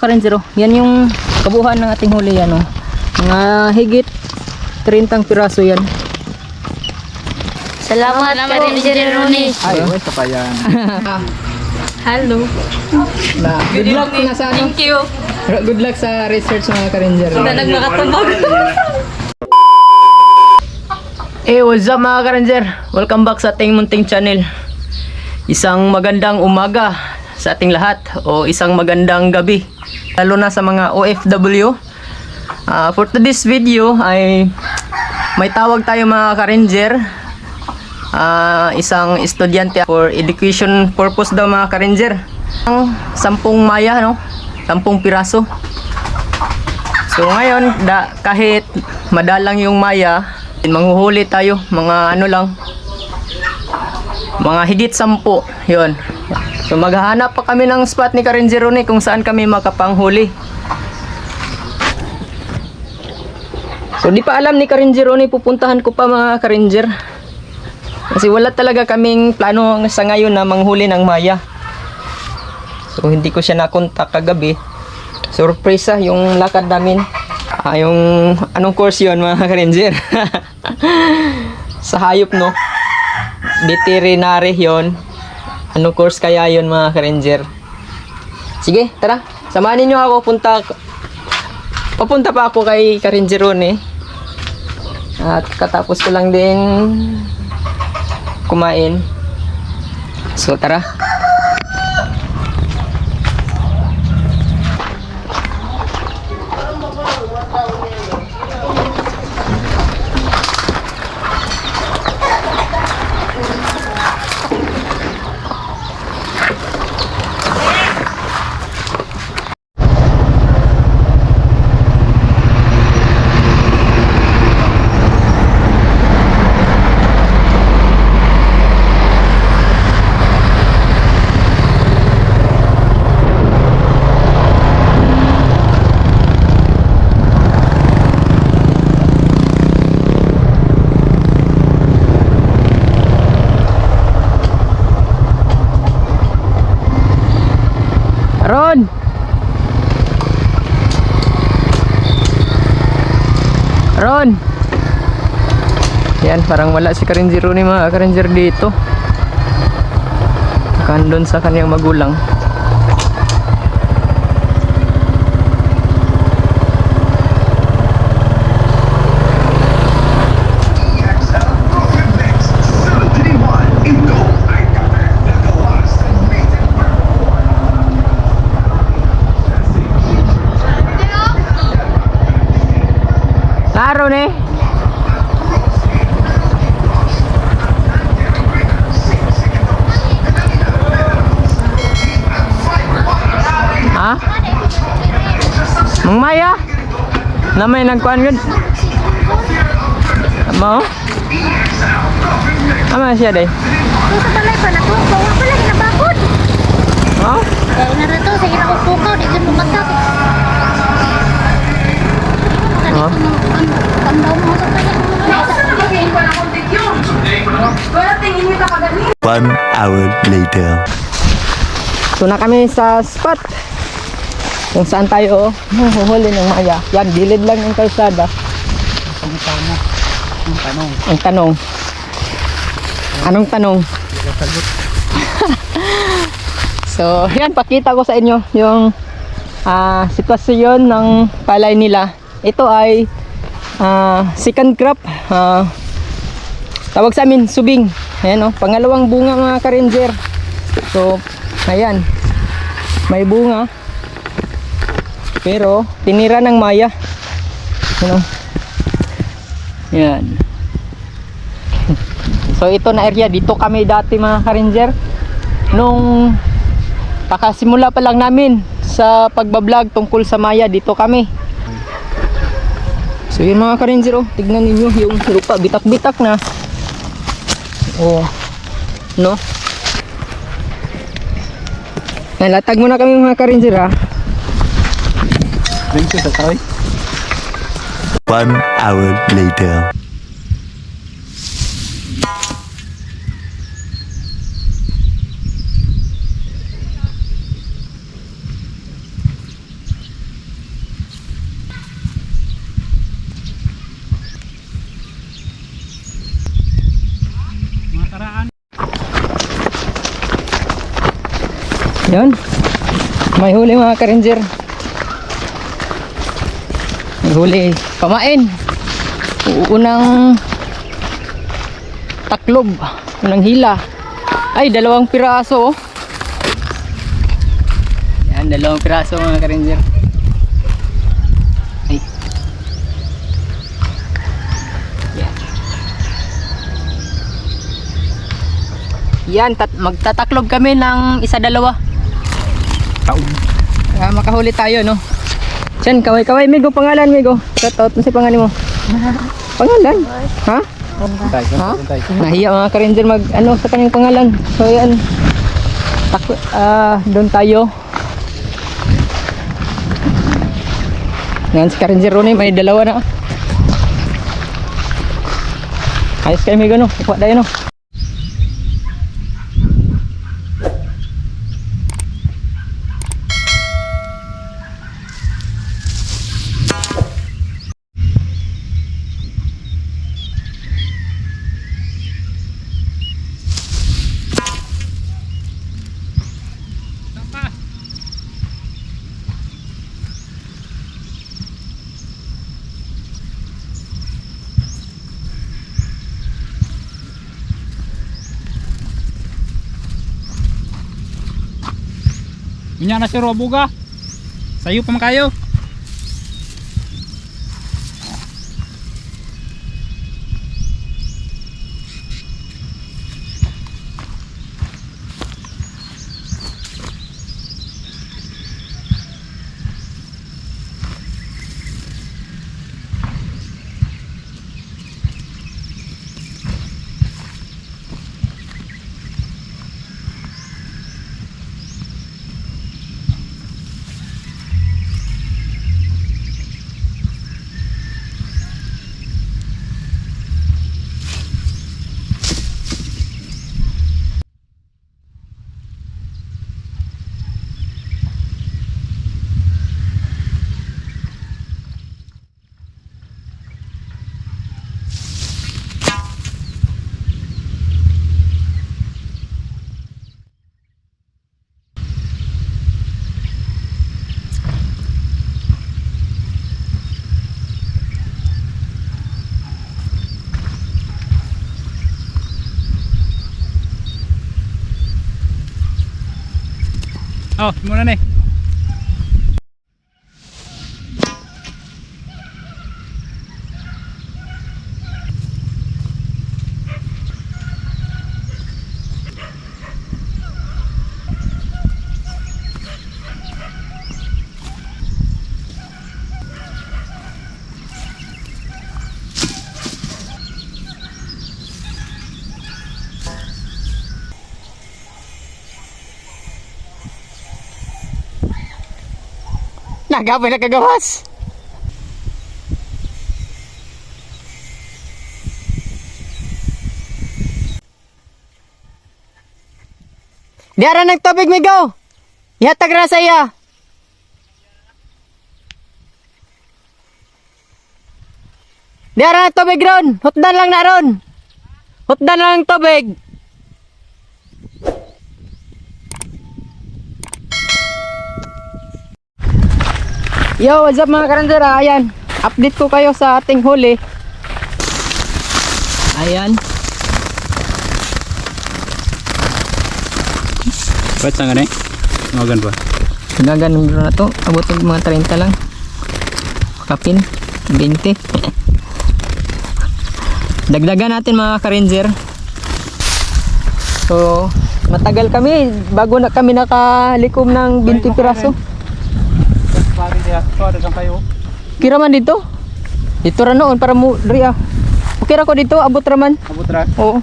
karensero. Yan yung kabuuan ng ating huli yan oh. Mga higit 30 piraso yan. Salamat, Salamat Ranger Ronnie. Ay, isa pa yan. Hello. Na, good luck na sa ano. Thank you. Good luck sa research mga ka-ranger. Na nagmakatubog. Eh, what's up mga ka-ranger? Welcome back sa ating munting channel. Isang magandang umaga sa ating lahat o isang magandang gabi. Lalo na sa mga OFW. Ah, for today's video ay may tawag tayo mga ka-ranger. Ah, isang estudyante for education purpose daw mga ka-ranger. Ang sampung maya, no? Sampung piraso. So ngayon, da, kahit madalang yung maya, manghuhuli tayo, mga ano lang, mga higit sampu, yon. So maghahanap pa kami ng spot ni Karen Jerone kung saan kami makapanghuli. So di pa alam ni Karen Jerone, pupuntahan ko pa mga Karanger. Kasi wala talaga kaming plano sa ngayon na manghuli ng maya. So hindi ko siya nakontak kagabi. Surpresa yung lakad namin. Ah, yung anong course yon mga ka-ranger? Sa hayop no. Veterinary yon. Anong course kaya yon mga ka-ranger? Sige, tara. Samahan niyo ako punta Papunta pa ako kay Ka-Ranger eh. At katapos ko lang din kumain. So tara. Ron! Ron! Yan, parang wala si Karanger ni mga Karanger dito. Kandon sa kanyang magulang. Klaro ni. Na may nagkuhan gud. Mo? Ama siya day. Sa balay pa na to. Bawa pala, hinabakod. Oh? Kaya na rito, sa hirap ko pukaw. Di dyan sa tayo. One hour later. So na kami sa spot kung saan tayo huhuli ng maya. Yan, gilid lang ng kalsada. Ang tama. Ang tanong. Ang tanong. Anong tanong? so, yan, pakita ko sa inyo yung ah, sitwasyon ng palay nila. Ito ay ah, second crop. ah, tawag sa amin, subing. Ayan oh, pangalawang bunga mga ka-ranger. So, ayan. May bunga. Pero, tinira ng maya. Ano? Yan. So ito na area dito kami dati mga ka-ranger nung pakasimula pa lang namin sa pagbablog tungkol sa Maya dito kami. So yun mga ka-ranger oh, tignan ninyo yung lupa bitak-bitak na. Oh. No? Nalatag muna kami mga ka-ranger ah. Doon siya sa toy. One hour later. Yun. May huli mga karinger. Huli. Pamain. Unang taklob. Unang hila. Ay, dalawang piraso. oh. Yan, dalawang piraso mga ka-ranger. Ay. Yan. Yan, tat magtataklob kami ng isa-dalawa. Taon. Ah, makahuli tayo, no? Diyan, kaway-kaway. Migo, pangalan, Migo. Shout out mo si pangalan mo. Pangalan? Ha? Ha? Nahiya mga ka-ranger mag, ano, sa kanyang pangalan. So, yan. Tak ah, doon tayo. Yan, si ka-ranger Ronnie, may dalawa na. Ayos kayo, Migo, no? Ikuha tayo, no? Minya na si Robuga. Sayo pa man kayo. Oh, muna na eh. Nagapay na kagawas. Diara ng tubig, Migo. Ihatag na sa iya. Diara ng tubig ron. Hutdan lang na ron. Hutdan lang ng tubig. Yo, what's up mga karandera? Ayan, update ko kayo sa ating huli. Ayan. Wait lang ganun eh. Magan pa. Nagaganong dito na to. Abot ng mga 30 lang. Kapin. 20. Dagdagan natin mga ka-ranger. So, matagal kami bago na kami nakalikom ng 20 piraso. Sang kayo. Kira man dito. Dito ra noon para mo ria. Okay ra ko dito, abot ra man. Abot ra. Oo.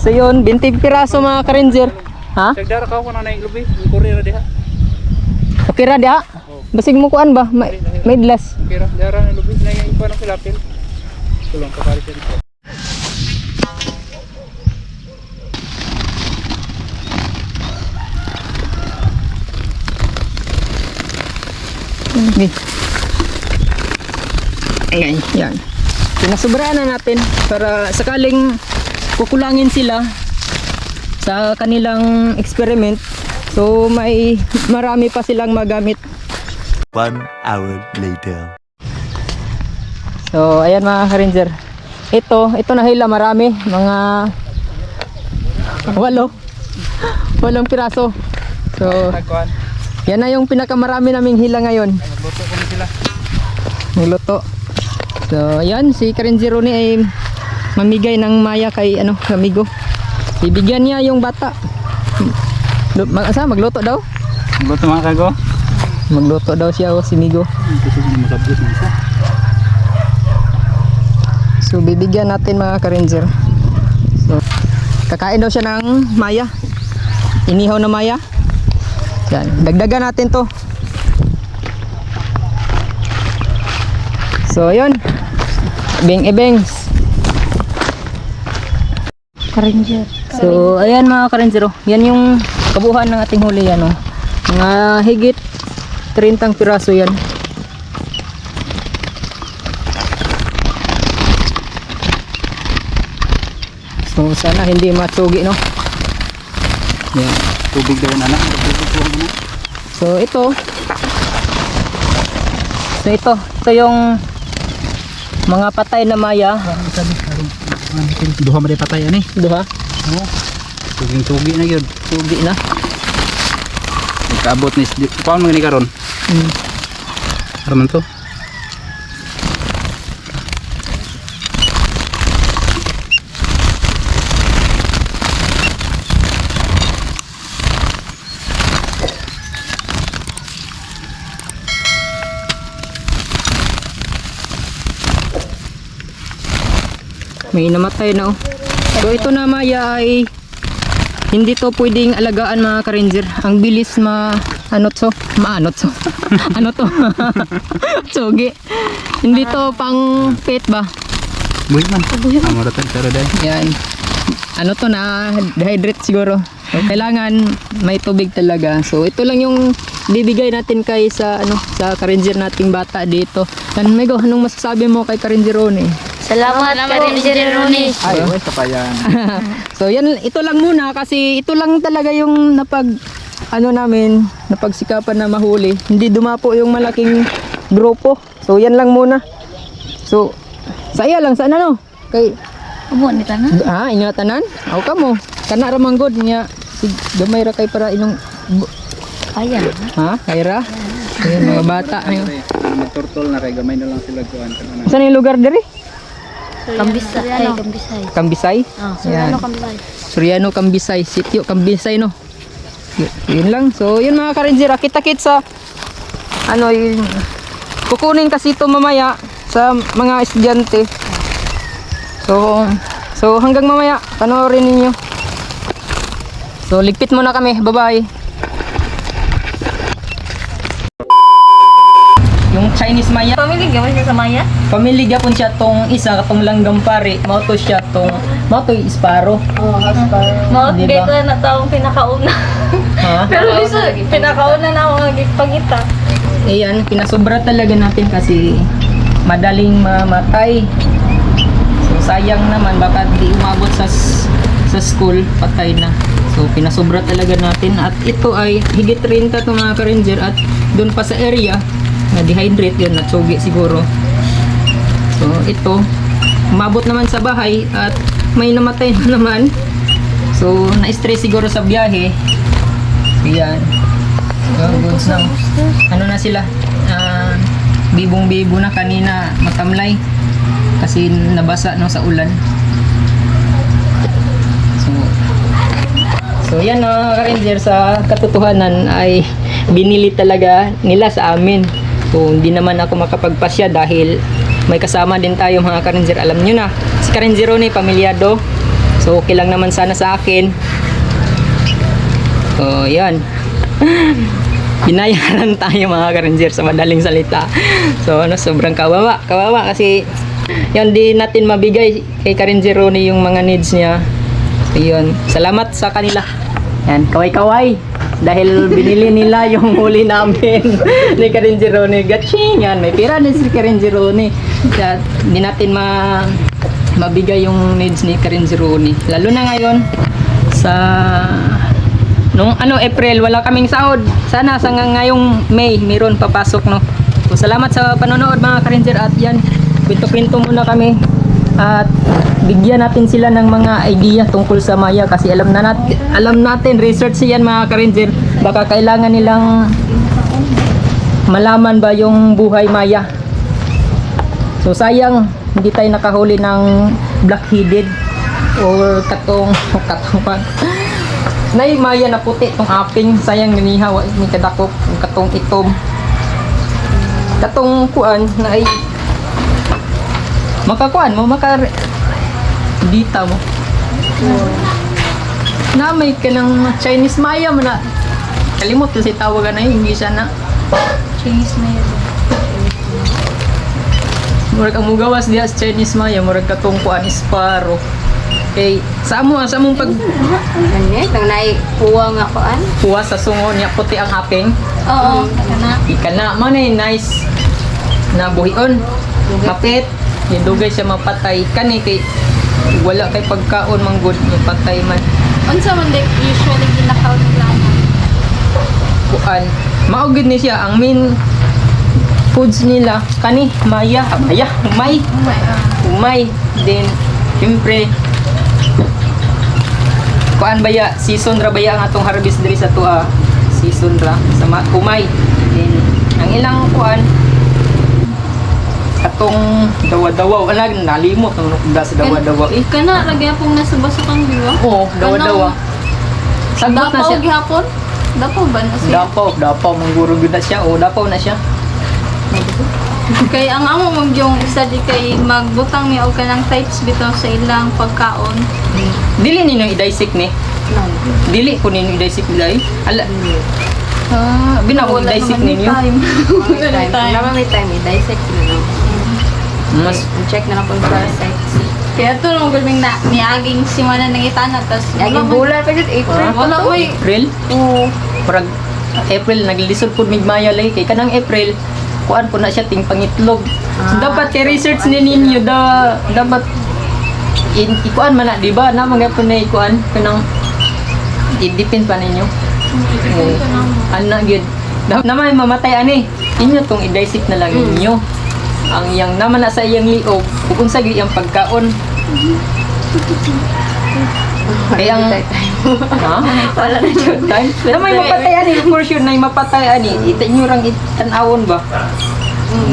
So yun, 20 piraso mga ka-ranger. Ha? Sagdara ka ko na na lubi. Kurir diha. Okay ra diha? Basig mo kuan ba? May, may glass. Kira, dara na lubi na yung iba ng pilapil. Tulong ka pari siya. Okay. Ayan, yan. Pinasubraan na natin para sakaling kukulangin sila sa kanilang experiment So may marami pa silang magamit. One hour later. So ayan mga ka-ranger. Ito, ito na hila marami, mga walo. Walong piraso. So. Yan na yung pinakamarami naming hila ngayon. Nagluto ko sila. So ayan, si Karenjiro ni ay mamigay ng maya kay ano, amigo. Bibigyan niya yung bata. Mag asa magluto daw? Nagluto mga kago. Magluto daw siya o si Migo. Isa. So bibigyan natin mga ka-ranger. So kakain daw siya ng maya. Inihaw na maya. Yan, dagdagan natin 'to. So yun. Bing ebengs. Karanger. So ayan mga ka-ranger. oh. Yan yung kabuuan ng ating huli yan oh. Mga higit 30 piraso yan. So sana hindi matsugi no. Yan. Tubig daw na. Tubig ko muna. So ito. So ito, ito yung mga patay na maya. Duha mo patay ani. Duha, Oo. Tuging tugi na yun. sugi na. Kaabot ni Paano mo ni karon? Hmm. Araman to. May namatay na oh. So ito na maya ay hindi to pwedeng alagaan mga ka-ranger. Ang bilis ma ano to? Maanot to. ano to? Sugi. Hindi to pang pet ba? Buhi man. Amo ra tan pero dai. Yan. Ano to na dehydrate siguro. So, kailangan may tubig talaga. So ito lang yung bibigay natin kay sa ano sa ka-ranger nating bata dito. Yan Mego, anong masasabi mo kay ka-ranger Ronnie? Salamat, Karanger Rooney. Ay, oy kapayan. so yan ito lang muna kasi ito lang talaga yung napag ano namin napagsikapan na mahuli hindi dumapo yung malaking grupo so yan lang muna so saya lang sana no kay Umo ni tanan. ah ingatanan aw ka mo kana ra manggod niya si gamay ra kay para inong Kaya. ha kayra Ayun, mga bata. Magturtol na kay gamay na lang sila kuan kana. saan yung lugar diri Kambisay. Ay, kambisay. Kambisay Ah, Yan. ano kambisay? Suriano Kambisay, sitio Kambisay no. Y- yun lang. So yun mga ka-ranger, kita-kit sa ano yun. Kukunin kasi ito mamaya sa mga estudyante. So so hanggang mamaya panoorin ninyo. So ligpit muna kami. Bye-bye. Yung Chinese Maya Pamili gawa siya sa Maya? Family gapon siya tong isa katong langgam pare. Mao to siya tong mao to isparo. Mo, Di di ba? ko na taong pinakauna. Ha? Pero di sa pinakauna na ako nagpangita. Ayan, pinasobra talaga natin kasi madaling mamatay. So sayang naman baka di umabot sa s- sa school, patay na. So pinasobra talaga natin at ito ay higit 30 to mga ka-ranger at doon pa sa area na dehydrate yun, natsugi siguro. So ito, umabot naman sa bahay at may namatay na naman. So na-stress siguro sa biyahe. Ayan. So, goods na. Ano na sila? Ah, bibong-bibo na kanina matamlay kasi nabasa no sa ulan. So So yan mga ka-ranger sa katotohanan ay binili talaga nila sa amin. So hindi naman ako makapagpasya dahil may kasama din tayo mga ka-ranger. Alam nyo na, si ka-ranger Ronnie, pamilyado. So okay lang naman sana sa akin. So yan. Binayaran tayo mga ka-ranger sa madaling salita. So ano, sobrang kawawa. Kawawa kasi yan di natin mabigay kay ka-ranger Ronnie yung mga needs niya. So, yun. Salamat sa kanila. Yan, kaway-kaway. Dahil binili nila yung huli namin ni Karen Girone. Gatching! Yan, may pira din si Karen Girone. Kaya hindi natin ma mabigay yung needs ni Karen Girone. Lalo na ngayon sa Nung ano, April, wala kaming sahod. Sana sa nga- ngayong May, meron papasok, no? So, salamat sa panonood mga ka-ranger at yan, kwento-kwento muna kami at bigyan natin sila ng mga idea tungkol sa Maya kasi alam na natin, alam natin, research yan mga ka-ranger, baka kailangan nilang malaman ba yung buhay Maya. So sayang hindi tayo nakahuli ng black-headed or katong katong pa. Nay maya na puti tong aping sayang niniha wa ni kadakop katong itom. Katong kuan na ay makakuan mo maka dita mo. Na may kanang Chinese maya mo na kalimot kasi tawagan na siya na Chinese yun. Murag ang mugawas diha sa Chinese maya, murag katong kuan isparo. Kay sa amo sa among pag Ano Nang nai puwa nga ko an. puwa sa sungo niya puti ang aping. Oo, kana. Ika na man nice na buhion. Mapit. Dugay siya mapatay. Kani kay wala kay pagkaon man good mapatay man. Unsa man like usually ginakaw nila? kuan. Maugid ni siya ang main foods nila. Kani maya, maya, umay, umay. Then syempre kuan baya season ra baya ang atong harvest diri sa tuwa season ra. Sa ma- kumay then ang ilang kuan atong dawa-dawa wala nalimot ang nukda sa dawa-dawa eh Kana lagi pong nasa basukang diwa. oo dawa-dawa sagot na Dapaw siya gihapon? Dapaw ba na siya? dapaw dapaw mangguro gyud na siya o dapaw na siya Kay ang amo mong yung isa di kay magbutang mi og kanang types bitaw sa ilang pagkaon. dili ninyo i-dissect ni dili ko ninyo i-dissect dai ala ah binaw Wala i-dissect ninyo Wala. Naman may time. I-dissect na no. Mas I-check na lang kung parasites. Kaya to nung gulming na niaging simana ng itana tas Laging bulan pa. April. Wala eh. April Oo. Parag April naglilisod pud mig Maya lay kay kanang April kuan po na siya ting pangitlog. So, Ah, dapat kay research ni ninyo da dapat in ikuan man na di ba na mga po na ikuan kanang i-depend pa ninyo. Oo. Ana gyud. Naman mamatay ani. Inyo tong i-dissect na lang ninyo. Ang yang naman na sa iyang liog unsa gyud iyang pagkaon. Kaya ang ha? Wala na dyan. time. Pero may mapatay ani, for sure na mapatay ani. Ita nyo rang itanawon ba?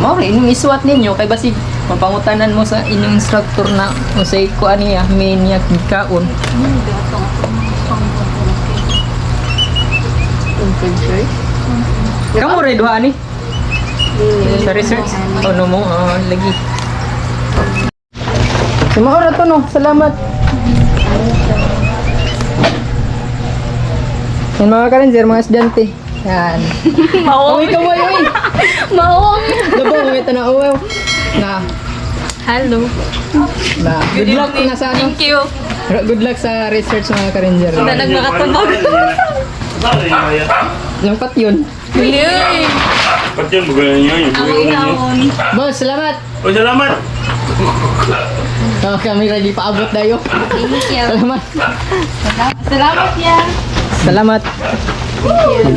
Mo rin inyong isuwat ninyo kay basig mapangutanan mo sa inyong instructor na o sa ko ani ah, may niya kaon. Kamu duha ani sa research. Ano mo ah, lagi. Sumaora to no. Salamat. Yan mga karenzer, mga estudyante. Yan. Mawong. Uy, kaway, uy! Mawong. Dabo, may tanaw, uy. Na, Hello. na. Good luck na sa ano. Thank you. Good luck sa research mga ka-ranger. Na nagmakatubog. Lampat yun. Huli. Ba't yun? Bugalan nyo yun. Ang ihawon. Boss, salamat! O, salamat! Oh, kami ready paabot dayo. Thank you. Salamat. Salamat yan. Salamat.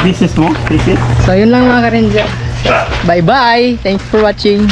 Thesis mo? Thesis? So, yun lang mga ka-ranger. Bye-bye. Thanks for watching.